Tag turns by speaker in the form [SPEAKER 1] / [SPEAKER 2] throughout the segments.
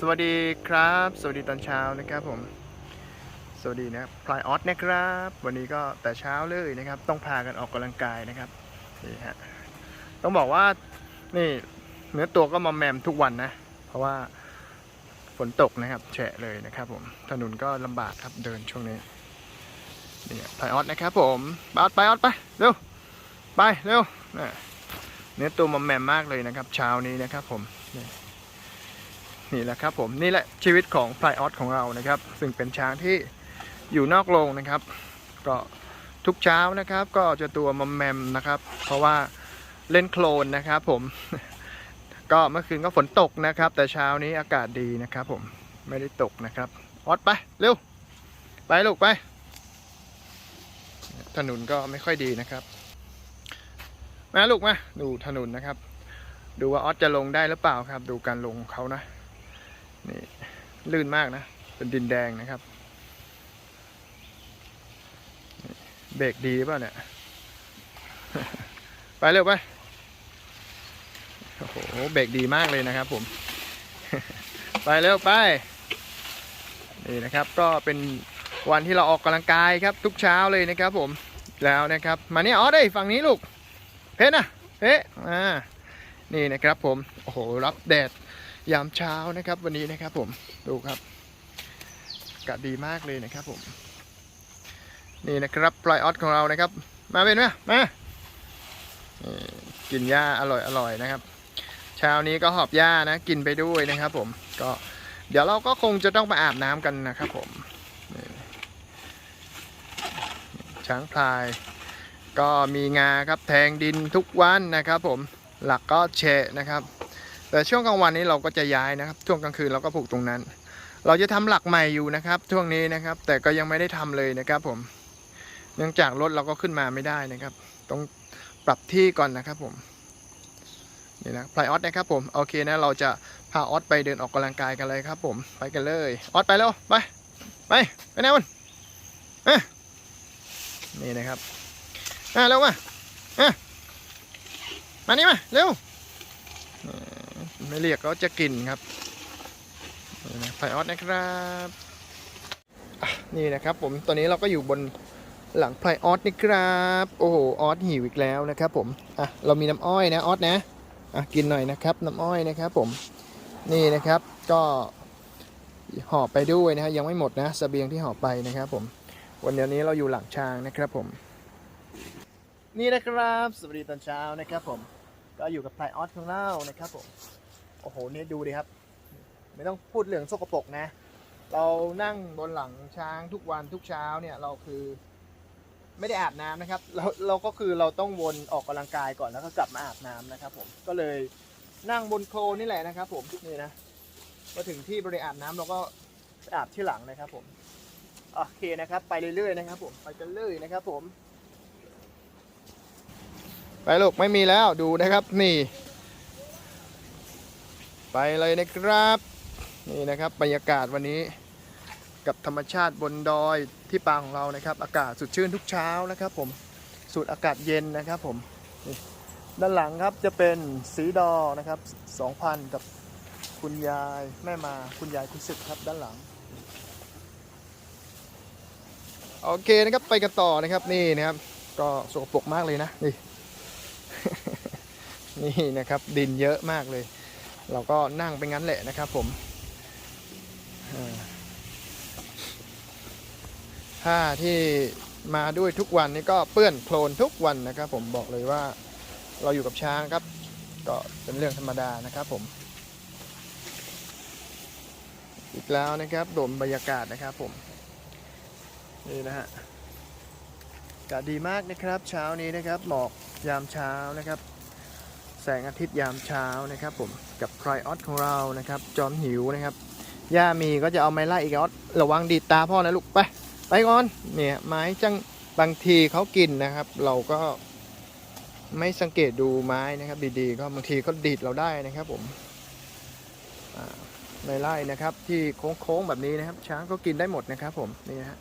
[SPEAKER 1] สวัสดีครับ สวัสดีตอนเช้านะครับผม สวัสดีนะพลายออสนะครับ วันนี้ก็แต่เช้าเลยนะครับ ต้องพากันออกกำลังกายนะครับนี่ฮะต้องบอกว่านี่เนื้อตัวก็มอมแมมทุกวันนะ เพราะว่าฝนตกนะครับ แฉะเลยนะครับผมถนนก็ลำบากครับเดินช่วงนี้นี่พลายออสนะครับผมบาสไปออสไปเร็วไปเร็วนะเนื้อตัวมอมแมมมากเลยนะครับ เช้านี้นะครับผมนี่ นี่แหละครับผมนี่แหละชีวิตของไพลออสของเรานะครับ ซึ่งเป็นช้างที่อยู่นอกโรงนะครับ ก็ทุกเช้านะครับ ก็จะตัวมอมแมมนะครับ เพราะว่าเล่นโคลนนะครับ ผม ก็เมื่อคืนก็ฝนตกนะครับ แต่เช้านี้อากาศดีนะครับ ผมไม่ได้ตกนะครับออสไปเร็วไปลูกไป ถนนก็ไม่ค่อยดีนะครับ มาลูกมาดูถนนนะครับ ดูว่าออสจะลงได้หรือเปล่าครับ ดูการลงเขานะ นี่ลื่นมากนะ เป็นดินแดงนะครับ เบรกดีเปล่าเนี่ย ไปเร็วไป โอ้โห เบรกดีมากเลยนะครับผม ไปเร็วไป นี่นะครับ ก็เป็นวันที่เราออกกำลังกายครับ ทุกเช้าเลยนะครับผม แล้วนะครับ มาเนี่ยอ๋อได้ยฝั่งนี้ลูก เพชรนะเพชรอ่า นี่นะครับผม โอ้โห รับแดด ยามเช้านะครับวันนี้นะครับผมดูครับกาศดีมากเลยนะครับผมนี่นะครับปลายออสของเรานะครับ มาเป็นไหมมากินหญ้าอร่อยอร่อยนะครับ เช้านี้ก็หอบหญ้านะกินไปด้วยนะครับ ผมก็เดี๋ยวเราก็คงจะต้องไปอาบน้ำกันนะครับผมช้างพลาย ก็มีงาครับแทงดินทุกวันนะครับ ผมหลักก็เชะนะครับ แต่ช่วงกลางวันนี้เราก็จะย้ายนะครับ ช่วงกลางคืนเราก็ผูกตรงนั้น เราจะทำหลักใหม่อยู่นะครับ ช่วงนี้นะครับ แต่ก็ยังไม่ได้ทำเลยนะครับ ผม เนื่องจากรถเราก็ขึ้นมาไม่ได้นะครับ ต้องปรับที่ก่อนนะครับผมนี่นะพลายออสนะครับผมโอเคนะเราจะพาออสไปเดินออกกำลังกายกันเลยครับ ผมไปกันเลยออสไปเร็วไปไปไปไหนมันเอ้ยนี่นะครับอะเร็วมาอะมานี่มาเร็ว ไม่เรียกก็จะกินครับนี่นะไฟออสนะครับนี่นะครับผมตอนนี้เราก็อยู่บนหลังไพรออสนี่ครับ โอ้โหออสหิวอีกแล้วนะครับผมอะเรามีน้ำอ้อยนะออสนะอะกินหน่อยนะครับน้ำอ้อยนะครับผมนี่นะครับก็ห่อไปด้วยนะฮะยังไม่หมดนะเสบียงที่ห่อไปนะครับผมวันเดียวนี้เราอยู่หลังช้างนะครับผม นี่นะครับสวัสดีตอนเช้านะครับผมก็อยู่กับไพรออสของเรานะครับผม โอ้โหนี่ดูดิครับ ไม่ต้องพูดเรื่องสกปรกนะ เรานั่งบนหลังช้างทุกวันทุกเช้าเนี่ยเราคือ ไม่ได้อาบน้ำนะครับ เราเราก็คือเราต้องวนออกกำลังกายก่อนแล้วก็กลับมาอาบน้ำนะครับ ผมก็เลยนั่งบนโคลนนี่แหละนะครับ ผมนี่นะมาถึงที่บริอาบน้ำเราก็อาบที่หลังนะครับ ผมโอเคนะครับ ไปเรื่อยๆนะครับ ผมไปกันเลยนะครับ ผม ไปลูกไม่มีแล้วดูนะครับ นี่ ไปเลยนะครับ นี่นะครับบรรยากาศวันนี้กับธรรมชาติบนดอยที่ปางของเรานะครับ อากาศสดชื่นทุกเช้านะครับ ผมสูดอากาศเย็นนะครับผมด้านหลังครับจะเป็นสีดอนะครับ2,000 กับคุณยายแม่มาคุณยายคุณศึกครับด้านหลังโอเคนะครับไปกันต่อนะครับนี่นะครับ ก็สกปรกมากเลยนะนี่นี่นะครับดินเยอะมากเลย เราก็นั่งไปงั้นแหละนะครับผมถ้าที่มาด้วยทุกวันนี้ก็เปื้อนโคลนทุกวันนะครับผมบอกเลยว่าเราอยู่กับช้างครับ ก็เป็นเรื่องธรรมดานะครับผม อีกแล้วนะครับดมบรรยากาศนะครับผม นี่นะฮะอากาศดีมากนะครับ เช้านี้นะครับหมอกยามเช้านะครับ แสงอาทิตย์ยามเช้านะครับผมกับไครออสของเรานะครับ จอมหิวนะครับ ย่ามีก็จะเอาไม้ไล่อีกออสระวังดีดตาพ่อนะลูกไปไปก่อนเนี่ยไม้จังบางทีเขากินนะครับ เราก็ไม่สังเกตดูไม้นะครับ ดีๆ ก็บางทีเขาดีดเราได้นะครับผมในไร่นะครับ ที่โค้งๆแบบนี้นะครับ ช้างก็กินได้หมดนะครับ ผมนี่นะฮะ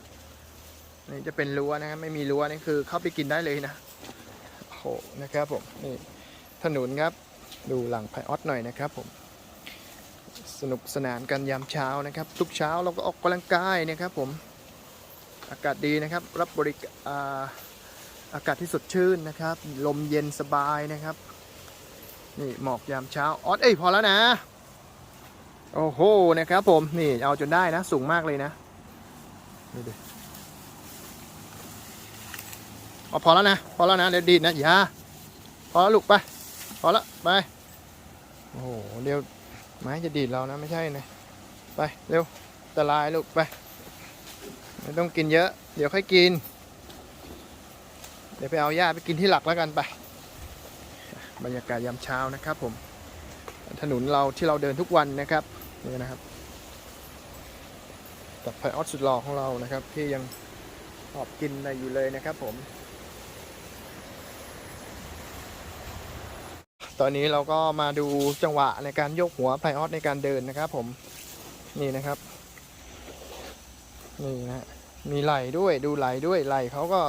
[SPEAKER 1] นี่จะเป็นรั้วนะครับ ไม่มีรั้วนี่คือเข้าไปกินได้เลยนะโอ้โหนะครับผมนี่ ถนนครับ ดูหลังไพออสหน่อยนะครับผม สนุกสนานกันยามเช้านะครับ ทุกเช้าเราก็ออกกำลังกายนะครับผม อากาศดีนะครับ รับบริกอ่าอากาศที่สดชื่นนะครับ ลมเย็นสบายนะครับ นี่หมอกยามเช้า ออสเอ้ยพอแล้วนะ โอ้โหนะครับผม นี่เอาจนได้นะ สูงมากเลยนะนี่ดิเอาพอแล้วนะ พอแล้วนะ เดี๋ยวดีดนะอย่าพอแล้วลูกไป พอแล้วไป โอ้โหเดียวไม้จะดีดเรานะไม่ใช่นะ ไปเร็วอันตรายลูกไป ไม่ต้องกินเยอะ เดี๋ยวค่อยกิน เดี๋ยวไปเอาหญ้าไปกินที่หลักแล้วกันไป บรรยากาศยามเช้านะครับผม ถนนเราที่เราเดินทุกวันนะครับนี่นะครับกับไพออสสุดหล่อของเรานะครับ ที่ยังหอบกินอะไรอยู่เลยนะครับผม ตอนนี้เราก็มาดูจังหวะในการยกหัวไพออสในการเดินนะครับ ผมนี่นะครับ นี่นะมีไหลด้วยดูไหลด้วยไหลเขาก็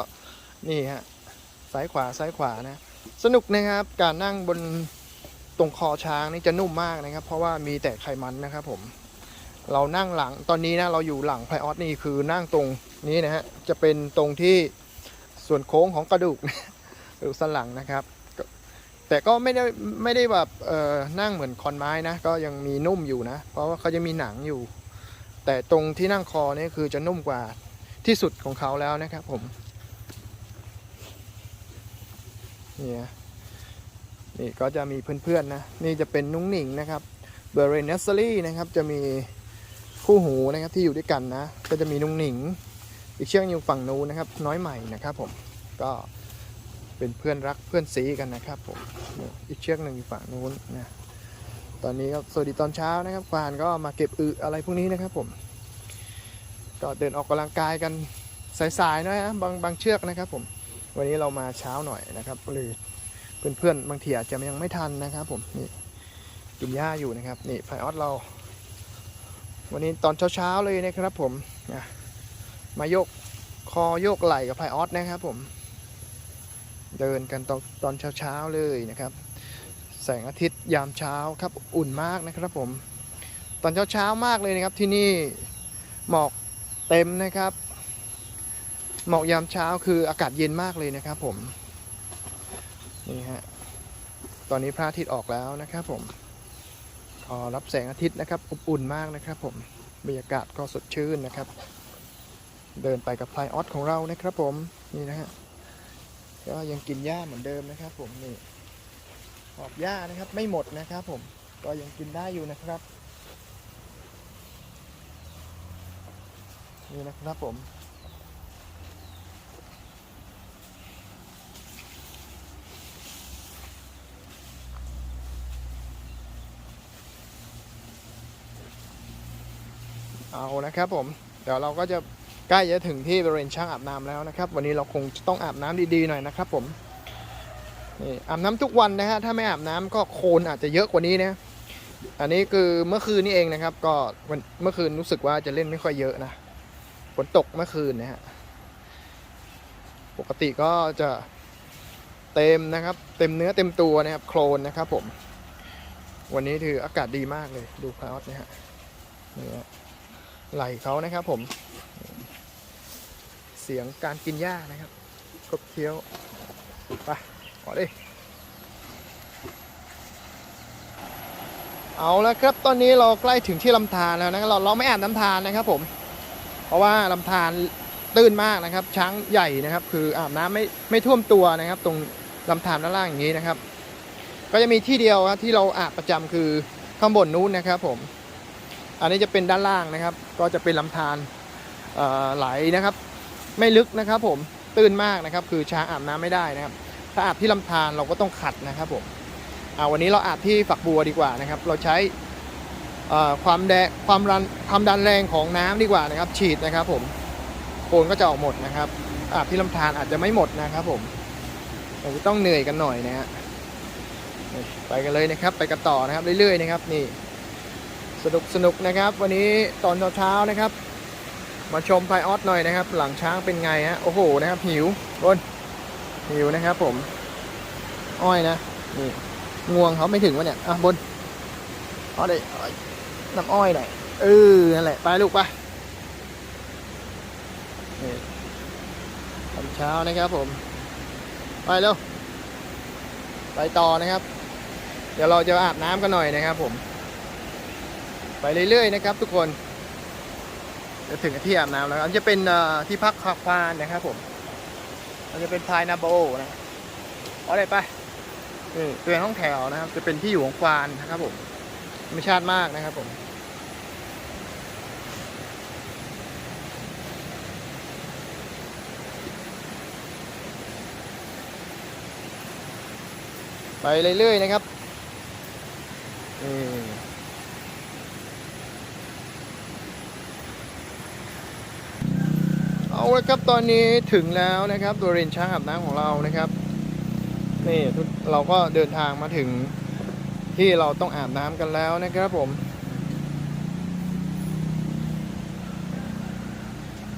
[SPEAKER 1] นี่ฮะซ้ายขวาซ้ายขวานะ สนุกนะครับ การนั่งบนตรงคอช้างนี่จะนุ่มมากนะครับ เพราะว่ามีแต่ไขมันนะครับ ผม เรานั่งหลังตอนนี้นะเราอยู่หลังไพออสนี่คือนั่งตรงนี้นะฮะจะเป็นตรงที่ส่วนโค้งของกระดูกกระดูกสันหลังนะครับ แต่ก็ไม่ได้ไม่ได้แบบเออนั่งเหมือนคอนไม้นะ ก็ยังมีนุ่มอยู่นะ เพราะว่าเขาจะมีหนังอยู่ แต่ตรงที่นั่งคอนี่คือจะนุ่มกว่าที่สุดของเขาแล้วนะครับผมเนี่ยนี่ก็จะมีเพื่อนๆนะ นี่จะเป็นนุ้งหนิงนะครับเบอร์เรนเนสซอรี่นะครับจะมีคู่หูนะครับที่อยู่ด้วยกันนะ ก็จะมีนุ้งหนิง อีกเชือกอยู่ฝั่งนู้นนะครับ น้อยใหม่นะครับผมก็ เป็นเพื่อนรักเพื่อนซีกันนะครับผมอีกเชือกหนึ่งอยู่ฝั่งนู้นนะตอนนี้ก็สวัสดีตอนเช้านะครับควานก็มาเก็บอึอะไรพวกนี้นะครับผมก็เดินออกกำลังกายกันสายๆหนะฮะบางบางเชือกนะครับผมวันนี้เรามาเช้าหน่อยนะครับเลยเพื่อนๆบางทีอาจจะยังไม่ทันนะครับผมนี่กินหญ้าอยู่นะครับนี่ไฟออสเรา วันนี้ตอนเช้าๆเลยนะครับผมนะมายกคอยกไหล่กับไฟออสนะครับผม เดินกันตอนตอนเช้าๆเลยนะครับ แสงอาทิตย์ยามเช้าครับอุ่นมากนะครับผม ตอนเช้าๆมากเลยนะครับที่นี่หมอกเต็มนะครับ หมอกยามเช้าคืออากาศเย็นมากเลยนะครับผมนี่ฮะตอนนี้พระอาทิตย์ออกแล้วนะครับผมขอรับแสงอาทิตย์นะครับอบอุ่นมากนะครับผมบรรยากาศก็สดชื่นนะครับ เดินไปกับพลายออสของเรานะครับผมนี่นะฮะ ก็ยังกินหญ้าเหมือนเดิมนะครับ ผมนี่หอบหญ้านะครับ ไม่หมดนะครับ ผมก็ยังกินได้อยู่นะครับนี่นะครับผมเอานะครับผม เดี๋ยวเราก็จะ ใกล้จะถึงที่บริเวณช่างอาบน้ำแล้วนะครับ วันนี้เราคงต้องอาบน้ำดีๆหน่อยนะครับผมนี่อาบน้ำทุกวันนะฮะถ้าไม่อาบน้ำก็โคลนอาจจะเยอะกว่านี้นะอันนี้คือเมื่อคืนนี้เองนะครับ ก็เมื่อคืนรู้สึกว่าจะเล่นไม่ค่อยเยอะนะฝนตกเมื่อคืนนะฮะปกติก็จะเต็มนะครับ เต็มเนื้อเต็มตัวนะครับ โคลนนะครับผม วันนี้ถืออากาศดีมากเลย ดูคลาวด์นะฮะนี่ไหลเขานะครับผม เสียงการกินหญ้านะครับกบเคี้ยวไปขอดิเอาและครับตอนนี้เราใกล้ถึงที่ลำธารแล้วนะครับเราเราไม่อาบน้ำธารนะครับผม เพราะว่าลำธารตื้นมากนะครับ ช้างใหญ่นะครับ คืออาบน้ำไม่ไม่ท่วมตัวนะครับ ตรงลำธารด้านล่างอย่างนี้นะครับ ก็จะมีที่เดียวครับที่เราอาบประจำคือข้างบนนู้นนะครับผม อันนี้จะเป็นด้านล่างนะครับ ก็จะเป็นลำธารไหลนะครับ ไม่ลึกนะครับผมตื้นมากนะครับ คือช้างอาบน้ำไม่ได้นะครับ ถ้าอาบที่ลำธารเราก็ต้องขัดนะครับผมเอาวันนี้เราอาบที่ฝักบัวดีกว่านะครับ เราใช้ความแดงความรันความดันแรงของน้ำดีกว่านะครับ ฉีดนะครับ ผมโคนก็จะออกหมดนะครับอาบที่ลำธารอาจจะไม่หมดนะครับ ผมเราจะต้องเหนื่อยกันหน่อยนะฮะไปกันเลยนะครับ ไปกันต่อนะครับเรื่อยๆนะครับ นี่สนุกสนุกนะครับ วันนี้ตอนเช้าๆนะครับ มาชมไพออสหน่อยนะครับ หลังช้างเป็นไงฮะโอ้โหนะครับหิวบนหิวนะครับ ผม อ้อยนะนี่งวงเขาไม่ถึงวะเนี่ยอะบนเอาเลยน้ำอ้อยหน่อยเออนั่นแหละไปลูกไปนี่ตอนเช้านะครับ ผม ไปเร็วไปต่อนะครับ เดี๋ยวเราจะอาบน้ำกันหน่อยนะครับ ผม ไปเรื่อยๆนะครับ ทุกคน จะถึงที่อาบน้ำแล้วอันนจะเป็นเอ่อที่พักคาควานนะครับผมอันจะเป็นพายนาโบนะเอาเลยไปนี่เป็นห้องแถวนะครับ จะเป็นที่อยู่ของควานนะครับผมธรรมชาติมากนะครับผมไปเรื่อยๆนะครับนี่เอา ละครับตอนนี้ถึงแล้วนะครับตัวเรนช้างอาบน้ำของเรานะครับนี่เราก็เดินทางมาถึงที่เราต้องอาบน้ำกันแล้วนะครับผม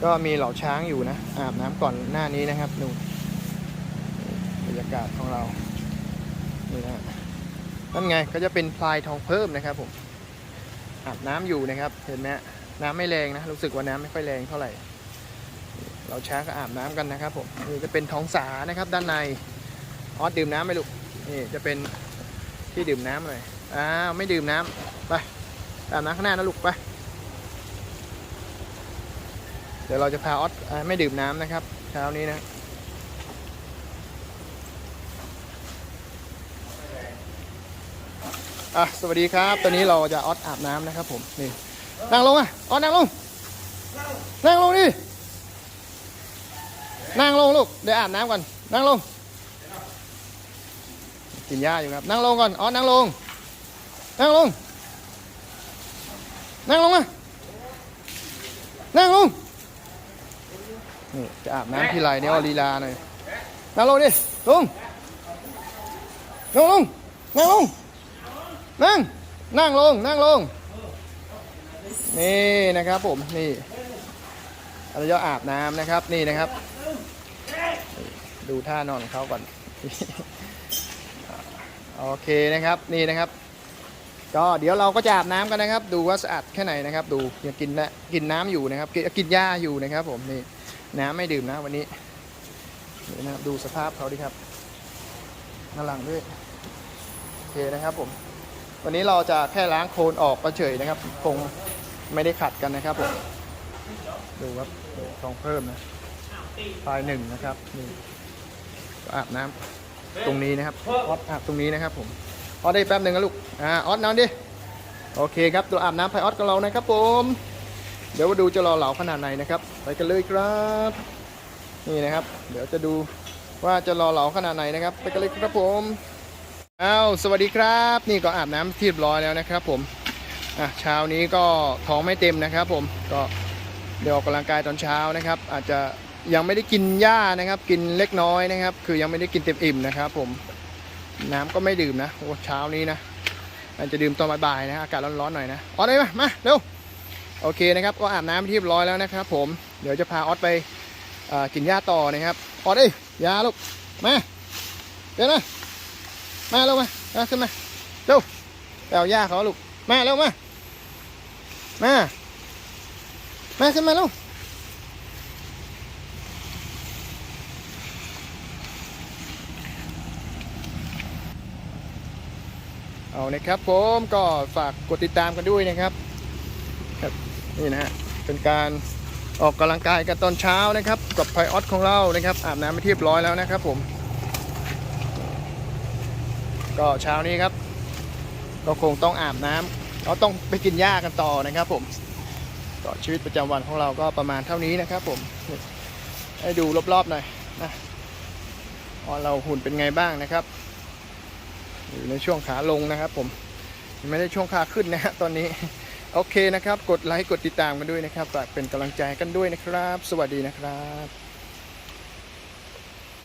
[SPEAKER 1] ก็มีเหล่าช้างอยู่นะ อาบน้ำก่อนหน้านี้นะครับดูบรรยากาศของเรานี่นะนั่นไงก็จะเป็นพลายทองเพิ่มนะครับผมอาบน้ำอยู่นะครับ เห็นไหมน้ำไม่แรงนะ รู้สึกว่าน้ำไม่ค่อยแรงเท่าไหร่ เราช้าก็อาบน้ำกันนะครับผมนี่จะเป็นท้องสานะครับด้านในออสดื่มน้ำไหมลูกนี่จะเป็นที่ดื่มน้ำเลยอ้าวไม่ดื่มน้ำไปอาบน้ำข้างหน้านะลูกไปเดี๋ยวเราจะพาออสไม่ดื่มน้ำนะครับเช้านี้นะอะสวัสดีครับ ตอนนี้เราจะออดอาบน้ำนะครับผมนี่นั่งลงอะออดนั่งลงดิ นั่งลงลูก เดี๋ยวอาบน้ำก่อน นั่งลง กินหญ้าอยู่ครับ นั่งลงก่อน อ๋อ นั่งลง นั่งลง นั่งลงมา นั่งลง นี่จะอาบน้ำที่ไรเนี่ยเอลีลาหน่อย นั่งลงดิ ลง ลงลง นั่งลง นั่ง นั่งลง นั่งลง นี่นะครับผม นี่เราจะอาบน้ำนะครับ นี่นะครับ ดูท่านอนของเขาก่อน โอเคนะครับนี่นะครับ ก็เดี๋ยวเราก็จะอาบน้ำกันนะครับ ดูว่าสะอาดแค่ไหนนะครับ ดูยังกินและกินน้ำอยู่นะครับกินกินหญ้าอยู่นะครับ ผมนี่น้ำไม่ดื่มนะวันนี้นี่นะครับดูสภาพเขาดิครับน่ารังด้วยโอเคนะครับผม วันนี้เราจะแค่ล้างโคลนออกเฉยนะครับคงไม่ได้ขัดกันนะครับผมดูครับทองเพิ่มนะปลายหนึ่งนะครับนี่ อาบน้ำตรงนี้นะครับออสอาบตรงนี้นะครับผมออสได้แป๊บหนึ่งนะลูกอ่าออสนอนดิโอเคครับตัวอาบน้ำไพออสกับเรานะครับผม เดี๋ยวมาดูจะรอเหลาขนาดไหนนะครับ ไปกันเลยครับ นี่นะครับ เดี๋ยวจะดูว่าจะรอเหลาขนาดไหนนะครับ ไปกันเลยครับผมอ้าวสวัสดีครับ นี่ก็อาบน้ำที่เรียบร้อยแล้วนะครับ ผมอะเช้านี้ก็ท้องไม่เต็มนะครับ ผมก็เดี๋ยวออกกำลังกายตอนเช้านะครับ อาจจะ ยังไม่ได้กินหญ้านะครับ กินเล็กน้อยนะครับ คือยังไม่ได้กินเต็มอิ่มนะครับ ผมน้ำก็ไม่ดื่มนะโอ้เช้านี้นะอาจจะดื่มตอนบ่ายๆนะอากาศร้อนๆหน่อยนะออสเลยมามาเร็วโอเคนะครับ ก็อาบน้ำที่เรียบร้อยแล้วนะครับ ผมเดี๋ยวจะพาออสไปกินหญ้าต่อนะครับออสเอ้ยยาลูกมาเดี๋ยวนะมาเร็วมาเอาขึ้นมาเร็วไปเอาย่าเขาลูกมาเร็วมามามาขึ้นมาเร็ว เอานะครับผมก็ฝากกดติดตามกันด้วยนะครับครับนี่นะฮะเป็นการออกกำลังกายกันตอนเช้านะครับ กับไพออสของเรานะครับ อาบน้ำไปเรียบร้อยแล้วนะครับผม ก็เช้านี้ครับ ก็คงต้องอาบน้ำเราต้องไปกินหญ้ากันต่อนะครับ ผมก็ชีวิตประจำวันของเราก็ประมาณเท่านี้นะครับ ผมให้ดูรอบๆหน่อยนะเราหุ่นเป็นไงบ้างนะครับ อยู่ในช่วงขาลงนะครับ ผมไม่ได้ช่วงขาขึ้นนะฮะตอนนี้โอเคนะครับ กดไลค์กดติดตามกันด้วยนะครับฝากเป็นกำลังใจกันด้วยนะครับ สวัสดีนะครับ